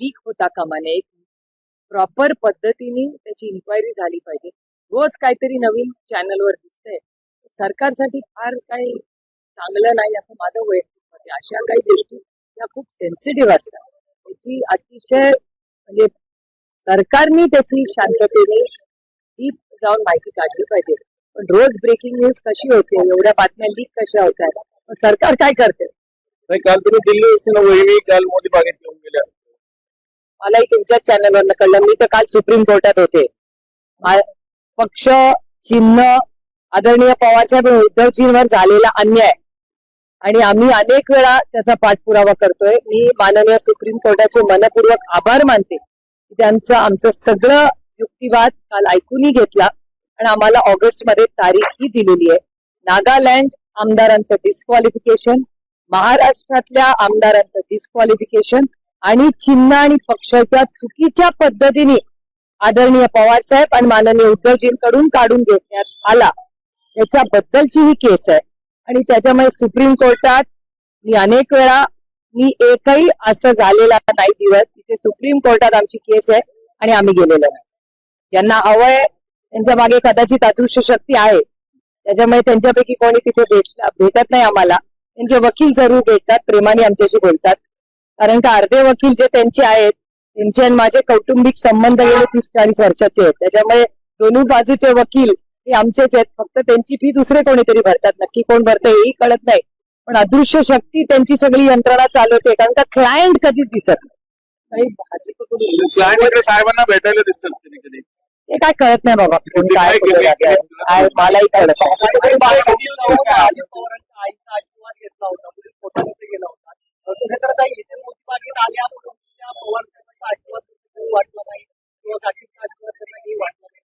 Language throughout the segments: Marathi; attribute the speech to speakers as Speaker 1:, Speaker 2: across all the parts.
Speaker 1: लीक होता कामा नये. एक प्रॉपर पद्धतीने त्याची इन्क्वायरी झाली पाहिजे. रोज काहीतरी नवीन चॅनलवर दिसतंय. सरकारसाठी फार काही चांगलं नाही असं माझं वैयक्तिक मत आहे. अशा काही गोष्टी त्या खूप सेन्सिटिव्ह असतात. त्याची अतिशय म्हणजे सरकारने त्याची शांततेने डीप जाऊन माहिती काढली पाहिजे. पण रोज ब्रेकिंग न्यूज कशी होते? एवढ्या बातम्या लीक कशा होत आहेत सरकार काय करते?
Speaker 2: काल तुम्ही दिल्ली काल मोदी बागेत येऊन गेल्या
Speaker 1: मलाही तुमच्याच चॅनलवर कळलं. मी तर काल सुप्रीम कोर्टात होते. पक्ष चिन्ह आदरणीय पवारसाहेब उद्धवजींवर झालेला अन्याय. आणि आम्ही अनेक वेळा त्याचा पाठपुरावा करतोय. मी माननीय सुप्रीम कोर्टाचे मनपूर्वक आभार मानते की त्यांचं आमचं सगळं युक्तिवाद काल ऐकूनही घेतला आणि आम्हाला ऑगस्टमध्ये तारीखही दिलेली आहे. नागालँड आमदारांचं डिस्क्वालिफिकेशन महाराष्ट्रातल्या आमदारांचं डिस्क्वालिफिकेशन आणि चिन्ह आणि पक्षाच्या चुकीच्या पद्धतीने आदरणीय पवार साहेब आणि माननीय उद्धवजींकडून काढून घेण्यात आला. त्याच्याबद्दलची ही केस आहे. आणि त्याच्यामुळे सुप्रीम कोर्टात मी अनेक वेळा मी एकही असं झालेला नाही दिवस तिथे सुप्रीम कोर्टात आमची केस आहे आणि आम्ही गेलेलो नाही. ज्यांना हवंय त्यांच्या मागे कदाचित अदृश्य शक्ती आहे. त्याच्यामुळे त्यांच्यापैकी कोणी तिथे भेट भेटत नाही आम्हाला. त्यांचे वकील जरूर भेटतात प्रेमाने आमच्याशी बोलतात. कारण का अर्धे वकील जे त्यांचे आहेत त्यांचे आणि माझे कौटुंबिक संबंध गेले तीस चाळीस वर्षाचे आहेत. त्याच्यामुळे दोन्ही बाजूचे वकील हे आमचेच आहेत. फक्त त्यांची फी दुसरे कोणीतरी भरतात. नक्की कोण भरतं हेही कळत नाही. पण अदृश्य शक्ती त्यांची सगळी यंत्रणा चालवते. कारण का क्लायंट कधीच दिसत नाही.
Speaker 2: साहेबांना भेटायला दिसतात कधी कधी.
Speaker 1: ते काय कळत नाही बाबा. कोण काय.
Speaker 2: काय
Speaker 1: मलाही कळत नाही.
Speaker 3: अजित तर आता इथे मोठी बागेत आल्यापासून त्या पवार साहेबांचा आशीर्वाद वाटला नाही किंवा काकींचा आशीर्वाद त्यांना काही वाटला नाही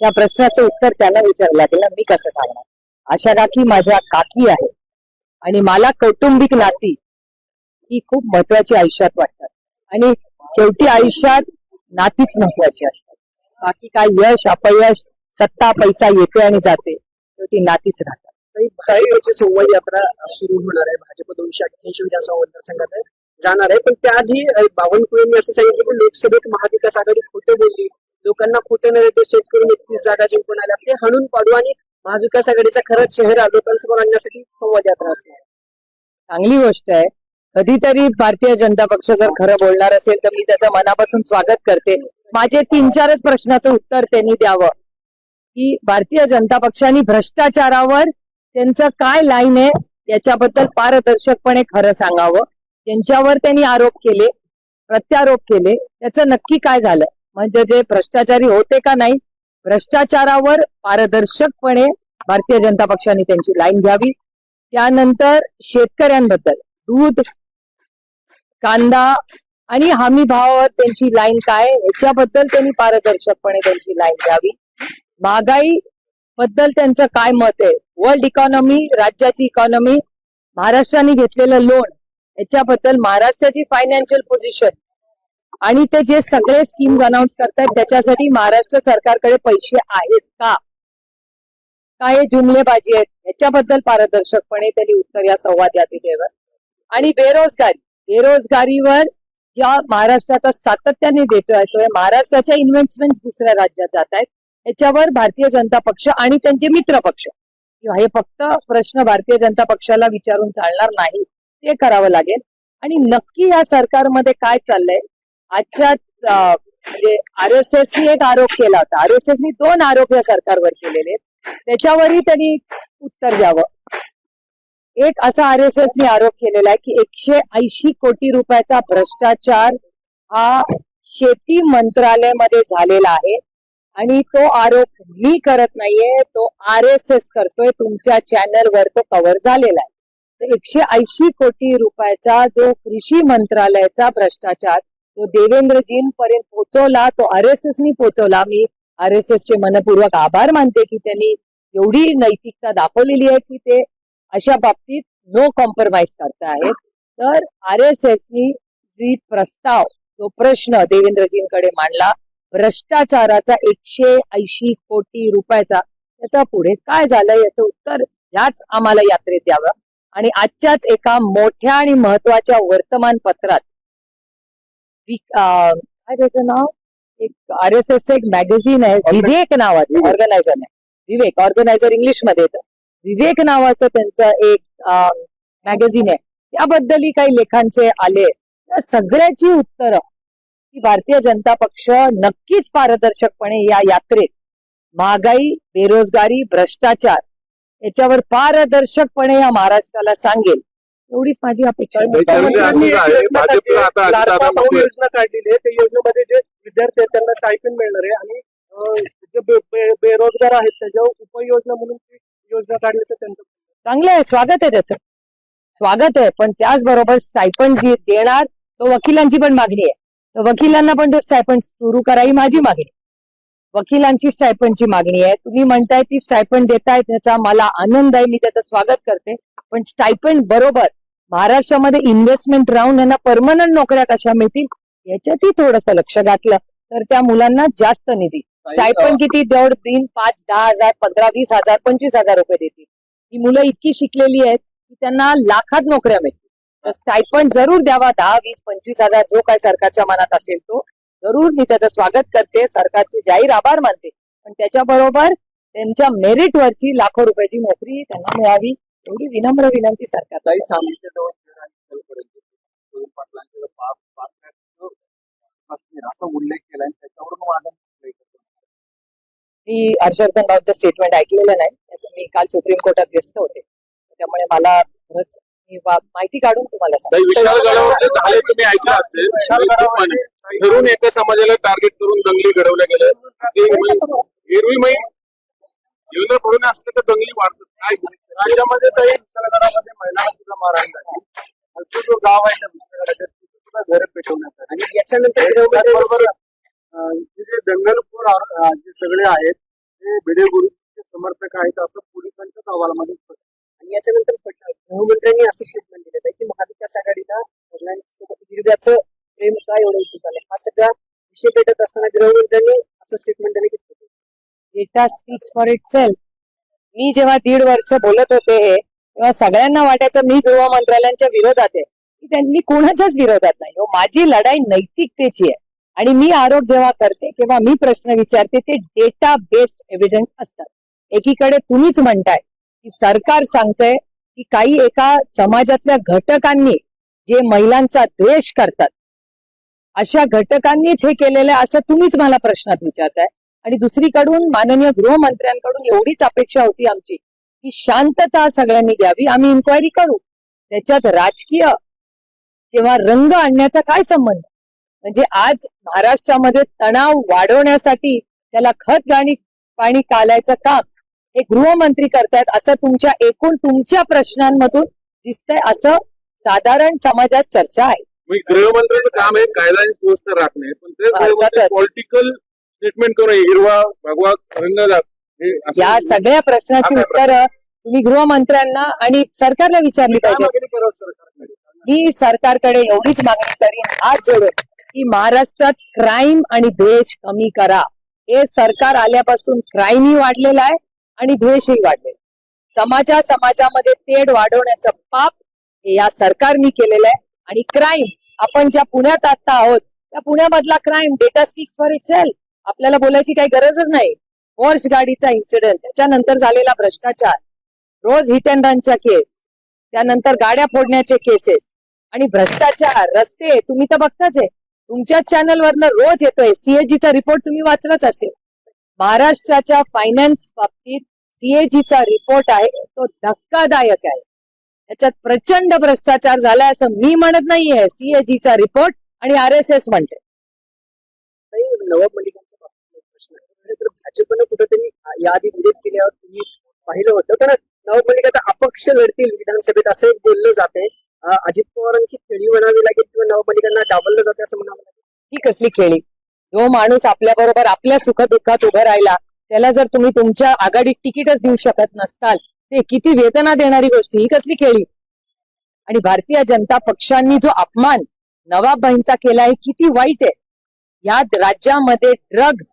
Speaker 1: या प्रश्नाचं उत्तर त्याला विचारलं त्याला मी कसं सांगणार? अशा राखी माझ्या काकी आहे आणि मला कौटुंबिक नाती ही खूप महत्वाची आयुष्यात वाटतात. आणि शेवटी आयुष्यात नातीच महत्वाची असतात. बाकी काय यश अपयश सत्ता पैसा येते आणि जाते शेवटी नातीच राहतात.
Speaker 3: काही वेळची संवाद यात्रा सुरू होणार आहे. भाजप दोनशे अठ्ठ्याऐंशी विधानसभा मतदारसंघात आहे. जाणार आहे. पण त्याआधी बावनकुळेंनी असं सांगितलं की लोकसभेत महाविकास आघाडी खोटं बोलली. लोकांना खोटे नरेटिव्ह सेट करून एकतीस जागा जिंकून आल्या ते हाणून पाडू आणि महाविकास आघाडीचा खरंच चेहरा लोकांसमोर आणण्यासाठी संवाद यात्रा असणार.
Speaker 1: चांगली गोष्ट आहे. कधीतरी भारतीय जनता पक्ष जर खरं बोलणार असेल तर मी त्याचं मनापासून स्वागत करते. माझे तीन चारच प्रश्नाचं उत्तर त्यांनी द्यावं. की भारतीय जनता पक्षाने भ्रष्टाचारावर त्यांचं काय लाईन आहे याच्याबद्दल पारदर्शकपणे खरं सांगावं. त्यांच्यावर त्यांनी आरोप केले प्रत्यारोप केले. त्याचं नक्की काय झालं? म्हणजे जे भ्रष्टाचारी होते का नाही भ्रष्टाचारावर पारदर्शकपणे भारतीय जनता पक्षाने त्यांची लाईन घ्यावी. त्यानंतर शेतकऱ्यांबद्दल दूध कांदा आणि हमी भावावर त्यांची लाईन काय याच्याबद्दल त्यांनी पारदर्शकपणे त्यांची लाईन घ्यावी. महागाई बद्दल त्यांचं काय मत आहे? वर्ल्ड इकॉनॉमी राज्याची इकॉनॉमी महाराष्ट्राने घेतलेलं लोन याच्याबद्दल महाराष्ट्राची फायनान्शियल पोझिशन आणि ते जे सगळे स्कीम्स अनाऊन्स करतायत त्याच्यासाठी महाराष्ट्र सरकारकडे पैसे आहेत का? काय जुमलेबाजी आहेत? याच्याबद्दल पारदर्शकपणे त्यांनी उत्तर या संवाद यात्रेवर आणि बेरोजगारी बेरोजगारीवर ज्या महाराष्ट्राचा सातत्याने देतो आहे महाराष्ट्राच्या इन्व्हेस्टमेंट दुसऱ्या राज्यात जात आहेत याच्यावर भारतीय जनता पक्ष आणि त्यांचे मित्र पक्ष. किंवा हे फक्त प्रश्न भारतीय जनता पक्षाला विचारून चालणार नाही ते करावं लागेल. आणि नक्की या सरकारमध्ये काय चाललंय? आजच्याच म्हणजे आर एस एसनी एक आरोप केला होता. आर एस एसनी दोन आरोप या सरकारवर केलेले आहेत. त्याच्यावरही त्यांनी उत्तर द्यावं. एक असा आर एस एसने आरोप केलेला आहे की एकशे ऐंशी कोटी रुपयाचा भ्रष्टाचार हा शेती मंत्रालयामध्ये झालेला आहे. आणि तो आरोप मी करत नाहीये तो आर एस एस करतोय तुमच्या चॅनलवर तो कव्हर झालेला आहे. तर एकशे ऐंशी कोटी रुपयाचा जो कृषी मंत्रालयाचा भ्रष्टाचार तो देवेंद्रजींपर्यंत पोहोचवला तो आर एस एसनी पोहोचवला. मी आर एस एसचे मनपूर्वक आभार मानते की त्यांनी एवढी नैतिकता दाखवलेली आहे की ते अशा बाबतीत नो कॉम्प्रोमाइज करता आहेत. तर आर एस एसनी जी प्रस्ताव तो प्रश्न देवेंद्रजींकडे मांडला भ्रष्टाचाराचा एकशे ऐंशी कोटी रुपयाचा त्याचा पुढे काय झालं याचं उत्तर याच आम्हाला यात्रेत द्यावं. आणि आजच्याच एका मोठ्या आणि महत्त्वाच्या वर्तमानपत्रात काय त्याचं नाव? एक आर एस एस एक मॅगझिन आहे विवेक नावाचं ऑर्गनायझर नाही विवेक ऑर्गनायझर इंग्लिशमध्ये येतं. विवेक नावाचं त्यांचं एक मॅगझिन आहे. त्याबद्दलही काही लेखांचे आले. त्या सगळ्याची उत्तरं की भारतीय जनता पक्ष नक्कीच पारदर्शकपणे या यात्रेत महागाई बेरोजगारी भ्रष्टाचार याच्यावर पारदर्शकपणे या महाराष्ट्राला सांगेल. एवढीच माझी अपेक्षा.
Speaker 3: योजना काढलेली आहे. त्या योजनेमध्ये जे विद्यार्थी आहेत त्यांना स्टायपेंड मिळणार आहे. आणि जे बेरोजगार आहेत त्याच्यावर उपाययोजना म्हणून ती योजना काढण्याचं त्यांचं
Speaker 1: चांगलं आहे. स्वागत आहे त्याचं. स्वागत आहे. पण त्याचबरोबर स्टायपंड जी देणार तो वकिलांची पण मागणी आहे. तर वकिलांना पण तो स्टायपंड सुरू करा ही माझी मागणी. वकिलांची स्टायपंडची मागणी आहे. तुम्ही म्हणताय ती स्टायपंड देताय त्याचा मला आनंद आहे मी त्याचं स्वागत करते. पण स्टायपंड बरोबर महाराष्ट्रामध्ये इन्व्हेस्टमेंट राहून यांना परमनंट नोकऱ्या कशा मिळतील याच्यातही थोडंसं लक्ष घातलं. तर त्या मुलांना जास्त निधी. स्टायपंड किती? दौड तीन पाच दहा हजार पंधरा वीस हजार पंचवीस हजार रुपये देतील. ही मुलं इतकी शिकलेली आहेत की त्यांना लाखात नोकऱ्या मिळतील. स्टायपंड जरूर द्यावा दहा वीस पंचवीस हजार जो काय सरकारच्या मनात असेल तो. जरूर मी त्याचं स्वागत करते सरकारचे जाहीर आभार मानते. पण त्याच्याबरोबर त्यांच्या मेरिट वरची लाखो रुपयाची नोकरी त्यांना मिळावी एवढी विनम्र विनंती सरकार
Speaker 2: असा उल्लेख केला त्याच्यावरून.
Speaker 1: मी हर्षवर्धन भाऊचं स्टेटमेंट ऐकलेलं नाही. त्याचं मी काल सुप्रीम कोर्टात व्यस्त होते. त्याच्यामुळे मला खरंच माहिती काढून तुम्हाला
Speaker 2: काही
Speaker 1: सांगते.
Speaker 2: विशाल तुम्ही ऐकलं असेल. ठरून एका समाजाला टार्गेट करून दंगली घडवल्या गेल्या. एरवी मै जीवन भरून असलं तर दंगली वाढतात. काय राज्यामध्ये तर विशाल गडामध्ये महिलांना सुद्धा झाली. आमचं जो गाव आहे त्या विशाल गडाच्या तिथे सुद्धा घर पेटवण्यात
Speaker 3: आणि याच्यानंतर
Speaker 2: जे दंगलखोर अं, जे सगळे आहेत ते भिडे गुरुचे समर्थक आहेत असं पोलिसांच्याच अहवालामध्ये स्पष्ट
Speaker 3: आणि याच्यानंतर गृहमंत्र्यांनी असं स्टेटमेंट दिलं आहे की महाविकास आघाडीला हिरव्याचं प्रेम काय एवढं उचित आलं हा सगळा विषय पेटत असताना गृहमंत्र्यांनी असं स्टेटमेंट त्यांनी घेतलं
Speaker 1: data speaks for itself मी जेव्हा दीड वर्ष बोलत होते हे तेव्हा सगळ्यांना वाटायचं मी गृहमंत्रालयांच्या विरोधात आहे. की त्यांनी कोणाच्याच विरोधात नाही. हो माझी लढाई नैतिकतेची आहे. आणि मी आरोप जेव्हा करते तेव्हा मी प्रश्न विचारते ते डेटा बेस्ड एव्हिडन्स असतात. एकीकडे तुम्हीच म्हणताय की सरकार सांगतंय की काही एका समाजातल्या घटकांनी जे महिलांचा द्वेष करतात अशा घटकांनीच हे केलेलं आहे असं तुम्हीच मला प्रश्नात विचारताय. आणि दुसरीकडून माननीय गृहमंत्र्यांकडून एवढीच अपेक्षा होती आमची की शांतता सगळ्यांनी द्यावी. आम्ही इन्क्वायरी करू. त्याच्यात राजकीय किंवा रंग आणण्याचा काय संबंध? म्हणजे आज महाराष्ट्रामध्ये तणाव वाढवण्यासाठी त्याला खत गाणी पाणी कालायचं काम हे गृहमंत्री करतायत असं तुमच्या एकूण तुमच्या प्रश्नांमधून दिसतंय असं साधारण समाजात चर्चा आहे.
Speaker 2: गृहमंत्र्याचं काम आहे कायदा आणि सुव्यवस्था राखणे. पण. पॉलिटिकल स्टेटमेंट करून हिरवा भगवा रंग
Speaker 1: या सगळ्या प्रश्नाची उत्तरं तुम्ही गृहमंत्र्यांना आणि सरकारला विचारली पाहिजे? मी सरकारकडे एवढीच मागणी करीन हात जोडून की महाराष्ट्रात क्राईम आणि द्वेष कमी करा. हे सरकार आल्यापासून क्राईमही वाढलेला आहे. आणि द्वेषही वाढले. समाजा समाजामध्ये तेढ वाढवण्याचं पाप हे या सरकारने केलेलं आहे. आणि क्राईम आपण ज्या पुण्यात आता आहोत त्या पुण्यामधला crime data speaks for it आपल्याला बोलायची काही गरजच नाही. वॉर्श गाडीचा इन्सिडेंट त्याच्यानंतर झालेला भ्रष्टाचार. रोज हिट अँड रनच्या केस त्यानंतर गाड्या फोडण्याचे केसेस आणि भ्रष्टाचार रस्ते तुम्ही तर बघताच आहे. तुमच्याच चॅनलवरनं रोज येतोय. सीएजीचा रिपोर्ट तुम्ही वाचलाच असेल. महाराष्ट्राच्या फायनान्स बाबतीत सीएजीचा रिपोर्ट आहे तो धक्कादायक आहे. त्याच्यात प्रचंड भ्रष्टाचार झालाय असं मी म्हणत नाहीये. सीएजीचा रिपोर्ट आणि आर एस एस म्हणते.
Speaker 3: नाही नवाब मलिकांच्या बाबतीत एक प्रश्न आहे. खरं तर भाजपनं कुठेतरी याआधी विरोध केल्यावर तुम्ही पाहिलं होतं कारण नवाब मलिक आता अपक्ष लढतील विधानसभेत असं एक बोललं जाते अजित पवारांची खेळी म्हणावी लागेल किंवा नवाब मलिकांना डावललं जाते असं म्हणावं लागेल?
Speaker 1: ही कसली खेळी? जो माणूस आपल्या बरोबर आपल्या सुखदुःखात उभं राहिला त्याला जर तुम्ही तुमच्या आघाडीत तिकीटच देऊ शकत नसताल ते किती वेदना देणारी गोष्ट ही कसली खेळी? आणि भारतीय जनता पक्षांनी जो अपमान नवाबाईंचा केला आहे किती वाईट आहे. या राज्यामध्ये ड्रग्ज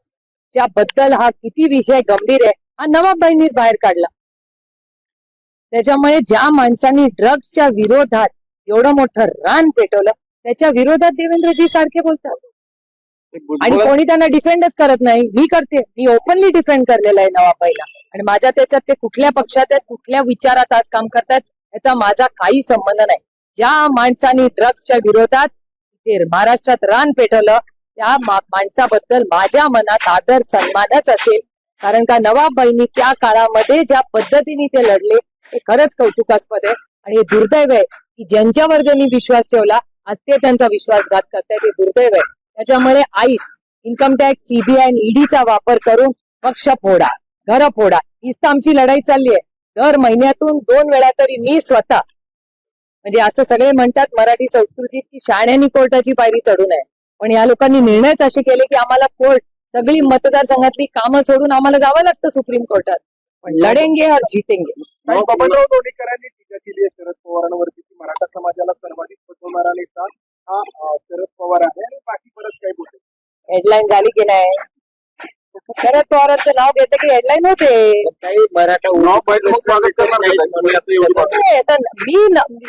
Speaker 1: च्या बद्दल हा किती विषय गंभीर आहे हा नवाबबाईंनीच बाहेर काढला. त्याच्यामुळे ज्या माणसांनी ड्रग्सच्या विरोधात एवढं मोठं रान पेटवलं त्याच्या विरोधात देवेंद्रजी सारखे बोलतात. आणि कोणी त्यांना डिफेंडच करत नाही. मी करते. मी ओपनली डिफेंड करलेला आहे नवाबाईला आणि माझ्या त्याच्यात ते कुठल्या पक्षात आहेत कुठल्या विचारात आज काम करतात याचा माझा काही संबंध नाही. ज्या माणसाने ड्रग्सच्या विरोधात महाराष्ट्रात रान पेटवलं त्या माणसाबद्दल माझ्या मनात आदर सन्मानच असेल. कारण का नवाबाईंनी त्या काळामध्ये ज्या पद्धतीने ते लढले ते खरंच कौतुकास्पद आहे. आणि हे दुर्दैव आहे की ज्यांच्यावर त्यांनी विश्वास ठेवला आज ते त्यांचा विश्वासघात करतायत हे दुर्दैव आहे. त्याच्यामुळे आईस इन्कम टॅक्स सीबीआय आणि ईडीचा वापर करून पक्ष फोडा घर फोडा. हीच तर आमची लढाई चालली आहे दर महिन्यातून दोन वेळा तरी मी स्वतः म्हणजे असं सगळे म्हणतात मराठी संस्कृतीत की शाण्यानी कोर्टाची पायरी चढू नये पण या लोकांनी निर्णयच असे केले की आम्हाला कोर्ट सगळी मतदारसंघातली कामं सोडून आम्हाला जावं लागतं सुप्रीम कोर्टात. पण लढेंगे और जितेंगे.
Speaker 3: लोणीकरांनी टीका केली आहे शरद पवारांवरती मराठा समाजाला सर्वाधिक पटवणारा नेता हा शरद पवार आहे आणि बाकी परत काही बोलते
Speaker 1: हेडलाईन झाली की नाही? शरद पवारांचं नाव घेते की हेडलाईन होते.
Speaker 3: काही मराठा
Speaker 2: नाही. मी आता बाकी.
Speaker 1: नाही, मी न-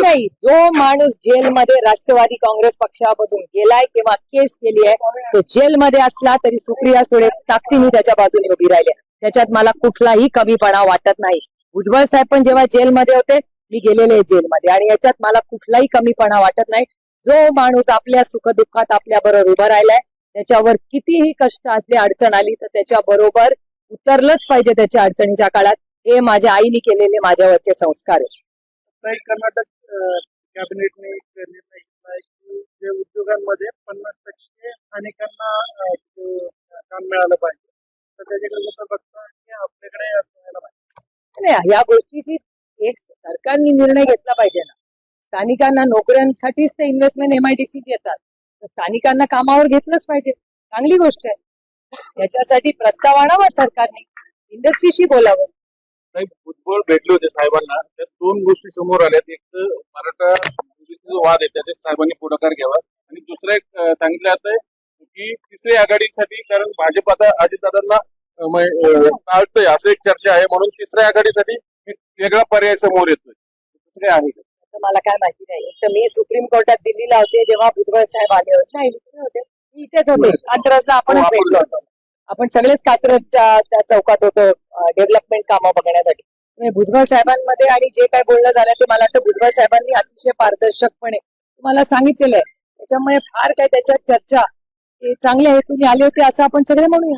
Speaker 1: नाही जो माणूस जेलमध्ये राष्ट्रवादी काँग्रेस पक्षामधून गेलाय किंवा केस केली आहे तो जेलमध्ये असला तरी सुप्रिया सुळे ताकदीने त्याच्या बाजूने उभी राहिली. आहे. त्याच्यात मला कुठलाही कमीपणा वाटत नाही. भुजबळ साहेब पण जेव्हा जेलमध्ये होते मी गेलेले आहे जेलमध्ये. आणि याच्यात मला कुठलाही कमीपणा वाटत नाही. जो माणूस आपल्या सुखदुःखात आपल्या बरोबर उभा राहिलाय त्याच्यावर कितीही कष्ट असले अडचण आली तर त्याच्या बरोबर उतरलंच पाहिजे त्याच्या अडचणीच्या काळात. हे माझ्या आईने केलेले माझ्यावरचे संस्कार आहे
Speaker 3: कर्नाटक कॅबिनेटने एक निर्णय घेतला की जे उद्योगांमध्ये पन्नास टक्के स्थानिकांना अं, जो काम मिळालं पाहिजे तर त्याच्याकडे जसं बघता की आपल्याकडे
Speaker 1: नाही या गोष्टीची एक सरकारने निर्णय घेतला पाहिजे. स्थानिकांना नोकऱ्यांसाठीच ते इन्व्हेस्टमेंट एमआयडीसी येतात तर स्थानिकांना कामावर घेतलंच पाहिजे. चांगली गोष्ट आहे. याच्यासाठी प्रस्ताव आणावा सरकारने. इंडस्ट्रीशी बोलावं.
Speaker 2: साहेब भुजबळ भेटले होते साहेबांना. त्या दोन गोष्टी समोर आल्यात. एक तर मराठा जो वाद आहे. त्याच्यात साहेबांनी पुढाकार घ्यावा. आणि दुसरं एक सांगितलं जात आहे की तिसऱ्या आघाडीसाठी कारण भाजप आता अजितदादांना टाळतोय टाळतंय. असं एक चर्चा आहे. म्हणून तिसऱ्या आघाडीसाठी एक वेगळा पर्याय समोर येतोय. तसं काय आहे का?
Speaker 1: तर मला काय माहिती नाही. तर मी सुप्रीम कोर्टात दिल्लीला होते जेव्हा भुजबळ साहेब आले होते. नाही होते. मी इथेच होते कात्रजला
Speaker 2: आपण-
Speaker 1: भेटलो होतो. आपण सगळेच कात्रजच्या त्या चौकात होतो डेव्हलपमेंट कामं बघण्यासाठी. भुजबळ साहेबांमध्ये आणि जे काय बोलणं झालं ते मला वाटतं भुजबळ साहेबांनी अतिशय पारदर्शकपणे तुम्हाला सांगितलेलं आहे. त्याच्यामुळे फार काय त्याच्यात चर्चा चांगल्या हेतूने आले होते असं आपण सगळे म्हणूया.